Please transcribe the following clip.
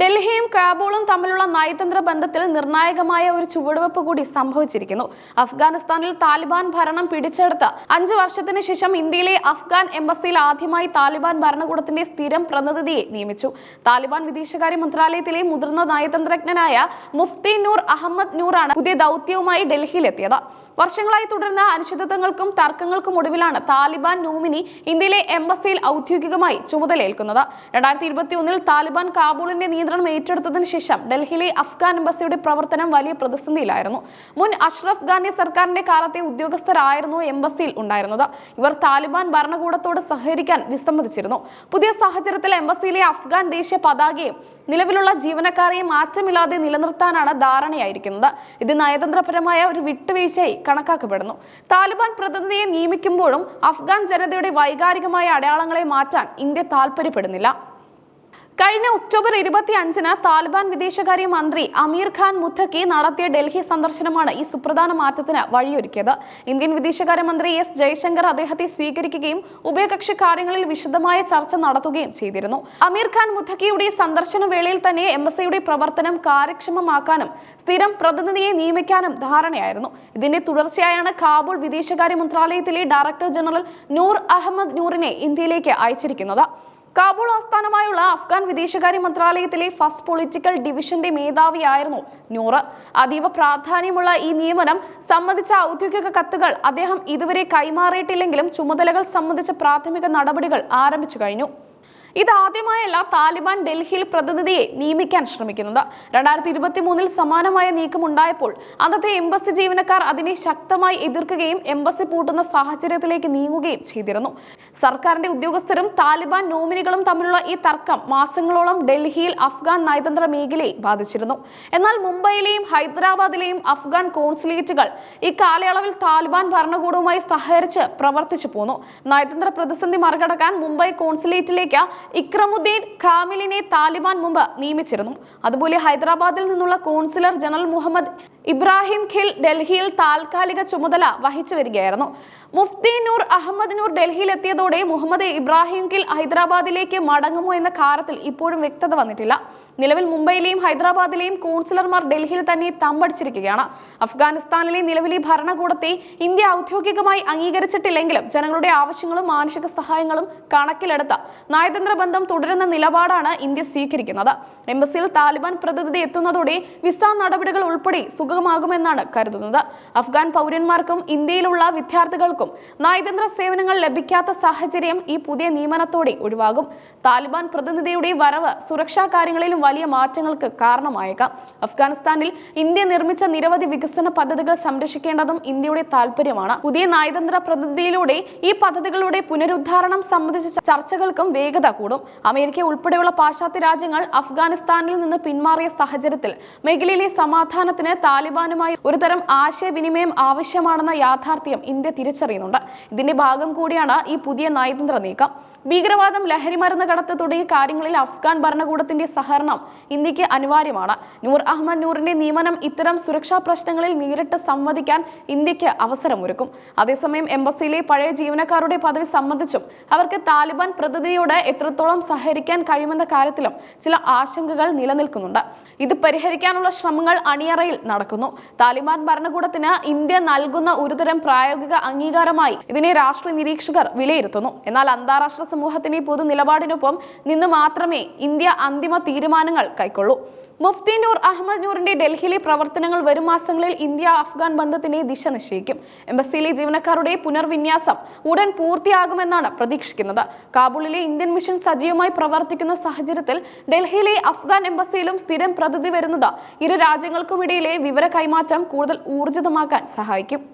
ഡൽഹിയും കാബൂളും തമ്മിലുള്ള നയതന്ത്ര ബന്ധത്തിൽ നിർണായകമായ ഒരു ചുവടുവെപ്പ് കൂടി സംഭവിച്ചിരിക്കുന്നു. അഫ്ഗാനിസ്ഥാനിൽ താലിബാൻ ഭരണം പിടിച്ചെടുത്ത് അഞ്ചു വർഷത്തിന് ശേഷം ഇന്ത്യയിലെ അഫ്ഗാൻ എംബസിയിൽ ആദ്യമായി താലിബാൻ ഭരണകൂടത്തിന്റെ സ്ഥിരം പ്രതിനിധിയെ നിയമിച്ചു. താലിബാൻ വിദേശകാര്യ മന്ത്രാലയത്തിലെ മുതിർന്ന നയതന്ത്രജ്ഞനായ മുഫ്തി നൂർ അഹമ്മദ് നൂറാണ് പുതിയ ദൗത്യവുമായി ഡൽഹിയിലെത്തിയത്. വർഷങ്ങളായി തുടർന്ന അനിശ്ചിതത്വങ്ങൾക്കും തർക്കങ്ങൾക്കും ഒടുവിലാണ് താലിബാൻ നോമിനി ഇന്ത്യയിലെ എംബസിയിൽ ഔദ്യോഗികമായി ചുമതലയേൽക്കുന്നത്. രണ്ടായിരത്തി ഇരുപത്തി ഒന്നിൽ താലിബാൻ കാബൂളിന്റെ നിയന്ത്രണം ഏറ്റെടുത്തതിന് ശേഷം ഡൽഹിയിലെ അഫ്ഗാൻ എംബസിയുടെ പ്രവർത്തനം വലിയ പ്രതിസന്ധിയിലായിരുന്നു. മുൻ അഷ്റഫ് ഗാനി സർക്കാരിന്റെ കാലത്തെ ഉദ്യോഗസ്ഥരായിരുന്നു എംബസിയിൽ ഉണ്ടായിരുന്നത്. ഇവർ താലിബാൻ ഭരണകൂടത്തോട് സഹകരിക്കാൻ വിസമ്മതിച്ചിരുന്നു. പുതിയ സാഹചര്യത്തിൽ എംബസിയിലെ അഫ്ഗാൻ ദേശീയ പതാകയും നിലവിലുള്ള ജീവനക്കാരെയും മാറ്റമില്ലാതെ നിലനിർത്താനാണ് ധാരണയായിരിക്കുന്നത്. ഇത് നയതന്ത്രപരമായ ഒരു വിട്ടുവീഴ്ചയായി കണക്കാക്കപ്പെടുന്നു. താലിബാൻ പ്രതിനിധിയെ നിയമിക്കുമ്പോഴും അഫ്ഗാൻ ജനതയുടെ വൈകാരികമായ അടയാളങ്ങളെ മാറ്റാൻ ഇന്ത്യ താൽപ്പര്യപ്പെടുന്നില്ല കഴിഞ്ഞ ഒക്ടോബർ ഇരുപത്തി അഞ്ചിന് താലിബാൻ വിദേശകാര്യ മന്ത്രി അമീർ ഖാൻ മുത്തക്കി നടത്തിയ ഡൽഹി സന്ദർശനമാണ് ഈ സുപ്രധാന മാറ്റത്തിന് വഴിയൊരുക്കിയത്. ഇന്ത്യൻ വിദേശകാര്യ മന്ത്രി എസ് ജയശങ്കർ അദ്ദേഹത്തെ സ്വീകരിക്കുകയും ഉഭയകക്ഷി കാര്യങ്ങളിൽ വിശദമായ ചർച്ച നടത്തുകയും ചെയ്തിരുന്നു. അമീർ ഖാൻ മുത്തക്കിയുടെ സന്ദർശന വേളയിൽ തന്നെ എംബസിയുടെ പ്രവർത്തനം കാര്യക്ഷമമാക്കാനും സ്ഥിരം പ്രതിനിധിയെ നിയമിക്കാനും ധാരണയായിരുന്നു. ഇതിന്റെ തുടർച്ചയായാണ് കാബൂൾ വിദേശകാര്യ മന്ത്രാലയത്തിലെ ഡയറക്ടർ ജനറൽ നൂർ അഹമ്മദ് നൂറിനെ ഇന്ത്യയിലേക്ക് അയച്ചിരിക്കുന്നത്. കാബൂൾ ആസ്ഥാനമായുള്ള അഫ്ഗാൻ വിദേശകാര്യ മന്ത്രാലയത്തിലെ ഫസ്റ്റ് പൊളിറ്റിക്കൽ ഡിവിഷന്റെ മേധാവിയായിരുന്നു നൂറ്. അതീവ പ്രാധാന്യമുള്ള ഈ നിയമനം സംബന്ധിച്ച ഔദ്യോഗിക കത്തുകൾ അദ്ദേഹം ഇതുവരെ കൈമാറിയിട്ടില്ലെങ്കിലും ചുമതലകൾ സംബന്ധിച്ച പ്രാഥമിക നടപടികൾ ആരംഭിച്ചു കഴിഞ്ഞു. ഇതാദ്യമായല്ല താലിബാൻ ഡൽഹിയിൽ പ്രതിനിധിയെ നിയമിക്കാൻ ശ്രമിക്കുന്നത്. രണ്ടായിരത്തി ഇരുപത്തി മൂന്നിൽ സമാനമായ നീക്കം ഉണ്ടായപ്പോൾ അന്നത്തെ എംബസി ജീവനക്കാർ അതിനെ ശക്തമായി എതിർക്കുകയും എംബസി പൂട്ടുന്ന സാഹചര്യത്തിലേക്ക് നീങ്ങുകയും ചെയ്തിരുന്നു. സർക്കാരിന്റെ ഉദ്യോഗസ്ഥരും താലിബാൻ നോമിനികളും തമ്മിലുള്ള ഈ തർക്കം മാസങ്ങളോളം ഡൽഹിയിൽ അഫ്ഗാൻ നയതന്ത്ര മേഖലയെ ബാധിച്ചിരുന്നു. എന്നാൽ മുംബൈയിലെയും ഹൈദരാബാദിലെയും അഫ്ഗാൻ കോൺസുലേറ്റുകൾ ഇക്കാലയളവിൽ താലിബാൻ ഭരണകൂടവുമായി സഹകരിച്ച് പ്രവർത്തിച്ചു പോന്നു. നയതന്ത്ര പ്രതിസന്ധി മറികടക്കാൻ മുംബൈ കോൺസുലേറ്റിലേക്ക് ഇക്രമുദ്ദീൻ ഖാമിലിനെ താലിബാൻ മുമ്പ് നിയമിച്ചിരുന്നു. അതുപോലെ ഹൈദരാബാദിൽ നിന്നുള്ള കോൺസുലർ ജനറൽ മുഹമ്മദ് ഇബ്രാഹിം ഖിൽ ഡൽഹിയിൽ താൽക്കാലിക ചുമതല വഹിച്ചു വരികയായിരുന്നു. മുഫ്തി നൂർ അഹമ്മദ് നൂർ ഡൽഹിയിൽ എത്തിയതോടെ മുഹമ്മദ് ഇബ്രാഹിം ഖിൽ ഹൈദരാബാദിലേക്ക് മടങ്ങുമോ എന്ന കാര്യത്തിൽ ഇപ്പോഴും വ്യക്തത വന്നിട്ടില്ല. നിലവിൽ മുംബൈയിലെയും ഹൈദരാബാദിലെയും കൗൺസിലർമാർ ഡൽഹിയിൽ തന്നെ തമ്പടിച്ചിരിക്കുകയാണ്. അഫ്ഗാനിസ്ഥാനിലെ നിലവിലെ ഭരണകൂടത്തെ ഇന്ത്യ ഔദ്യോഗികമായി അംഗീകരിച്ചിട്ടില്ലെങ്കിലും ജനങ്ങളുടെ ആവശ്യങ്ങളും മാനുഷിക സഹായങ്ങളും കണക്കിലെടുത്ത നയതന്ത്ര ബന്ധം തുടരുന്ന നിലപാടാണ് ഇന്ത്യ സ്വീകരിക്കുന്നത്. എംബസിയിൽ താലിബാൻ പ്രതിനിധി എത്തുന്നതോടെ വിസ നടപടികൾ ഉൾപ്പെടെ സുഗമമാകുമെന്നാണ് കരുതുന്നത്. അഫ്ഗാൻ പൗരന്മാർക്കും ഇന്ത്യയിലുള്ള വിദ്യാർത്ഥികൾക്കും നയതന്ത്ര സേവനങ്ങൾ ലഭിക്കാത്ത സാഹചര്യം ഈ പുതിയ നിയമനത്തോടെ ഒഴിവാകും. താലിബാൻ പ്രതിനിധിയുടെ വരവ് സുരക്ഷാ കാര്യങ്ങളിലും വലിയ മാറ്റങ്ങൾക്ക് കാരണമായേക്കാം. അഫ്ഗാനിസ്ഥാനിൽ ഇന്ത്യ നിർമ്മിച്ച നിരവധി വികസന പദ്ധതികൾ സംരക്ഷിക്കേണ്ടതും ഇന്ത്യയുടെ താല്പര്യമാണ് പുതിയ നയതന്ത്ര പ്രതിനിധിയിലൂടെ ഈ പദ്ധതികളുടെ പുനരുദ്ധാരണം സംബന്ധിച്ച ചർച്ചകൾക്കും വേഗത കൂടും. അമേരിക്ക ഉൾപ്പെടെയുള്ള പാശ്ചാത്യ രാജ്യങ്ങൾ അഫ്ഗാനിസ്ഥാനിൽ നിന്ന് പിന്മാറിയ സാഹചര്യത്തിൽ മേഖലയിലെ സമാധാനത്തിന് താലിബാനുമായി ഒരുതരം ആശയവിനിമയം ആവശ്യമാണെന്ന യാഥാർത്ഥ്യം ഇന്ത്യ തിരിച്ചറിയുന്നുണ്ട്. ഇതിന്റെ ഭാഗം കൂടിയാണ് ഈ പുതിയ നയതന്ത്ര നീക്കം. ഭീകരവാദം ലഹരിമരുന്ന് കടത്ത് തുടങ്ങിയ കാര്യങ്ങളിൽ അഫ്ഗാൻ ഭരണകൂടത്തിന്റെ സഹകരണം ഇന്ത്യയ്ക്ക് അനിവാര്യമാണ്. നൂർ അഹമ്മദ് നൂറിന്റെ നിയമനം ഇത്തരം സുരക്ഷാ പ്രശ്നങ്ങളിൽ നേരിട്ട് സംവദിക്കാൻ ഇന്ത്യയ്ക്ക് അവസരമൊരുക്കും. അതേസമയം എംബസിയിലെ പഴയ ജീവനക്കാരുടെ പദവി സംബന്ധിച്ചും അവർക്ക് താലിബാൻ പ്രതിനിധിയോട് എത്രത്തോളം സഹകരിക്കാൻ കഴിയുമെന്ന കാര്യത്തിലും ചില ആശങ്കകൾ നിലനിൽക്കുന്നുണ്ട്. ഇത് പരിഹരിക്കാനുള്ള ശ്രമങ്ങൾ അണിയറയിൽ നടക്കുന്നു. താലിബാൻ ഭരണകൂടത്തിന് ഇന്ത്യ നൽകുന്ന ഒരുതരം പ്രായോഗിക അംഗീകാരമായി ഇതിനെ രാഷ്ട്രീയ നിരീക്ഷകർ വിലയിരുത്തുന്നു. എന്നാൽ അന്താരാഷ്ട്ര സമൂഹത്തിന്റെ പൊതു നിലപാടിനൊപ്പം നിന്ന് മാത്രമേ ഇന്ത്യ അന്തിമ തീരുമാനങ്ങൾ കൈക്കൊള്ളൂ. മുഫ്തി നൂർ അഹമ്മദ് നൂറിന്റെ ഡൽഹിയിലെ പ്രവർത്തനങ്ങൾ വരും മാസങ്ങളിൽ ഇന്ത്യ അഫ്ഗാൻ ബന്ധത്തിന്റെ ദിശ നിശ്ചയിക്കും. എംബസിയിലെ ജീവനക്കാരുടെ പുനർവിന്യാസം ഉടൻ പൂർത്തിയാകുമെന്നാണ് പ്രതീക്ഷിക്കുന്നത്. കാബൂളിലെ ഇന്ത്യൻ മിഷൻ സജീവമായി പ്രവർത്തിക്കുന്ന സാഹചര്യത്തിൽ ഡൽഹിയിലെ അഫ്ഗാൻ എംബസിയിലും സ്ഥിരം പ്രതിനിധി വരുന്നത് ഇരു രാജ്യങ്ങൾക്കുമിടയിലെ വിവര കൈമാറ്റം കൂടുതൽ ഊർജിതമാക്കാൻ സഹായിക്കും.